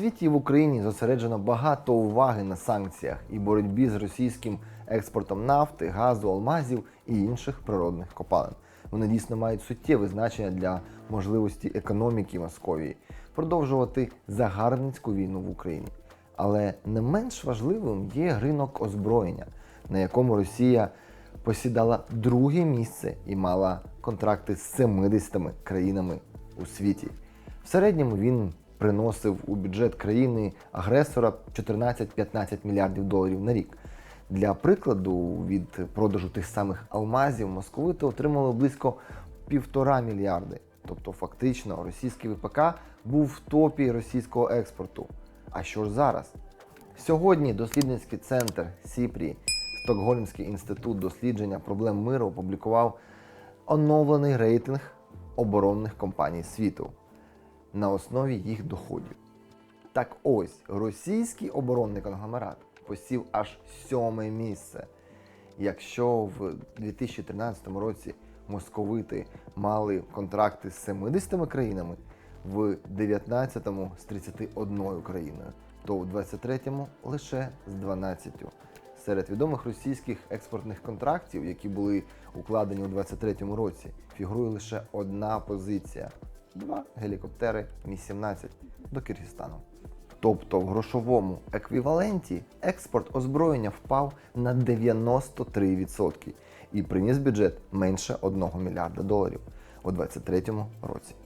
світі і в Україні зосереджено багато уваги на санкціях і боротьбі з російським експортом нафти, газу, алмазів і інших природних копалин. Вони дійсно мають суттєве значення для можливості економіки Московії продовжувати загарбницьку війну в Україні. Але не менш важливим є ринок озброєння, на якому Росія посідала друге місце і мала контракти з 70 країнами у світі. В середньому він приносив у бюджет країни агресора 14-15 мільярдів доларів на рік. Для прикладу, від продажу тих самих алмазів московити отримали близько півтора мільярди. Тобто, фактично, російський ВПК був в топі російського експорту. А що ж зараз? Сьогодні дослідницький центр Сіпрі, Стокгольмський інститут дослідження проблем миру опублікував оновлений рейтинг оборонних компаній світу на основі їх доходів. Так ось, російський оборонний конгломерат посів аж сьоме місце. Якщо в 2013 році московити мали контракти з 70 країнами, в 19-му з 31 країною, то в 23-му лише з 12. Серед відомих російських експортних контрактів, які були укладені у 23-му році, фігурує лише одна позиція: два гелікоптери Мі-17 до Киргизстану. Тобто в грошовому еквіваленті експорт озброєння впав на 93% і приніс бюджет менше 1 мільярда доларів у 2023 році.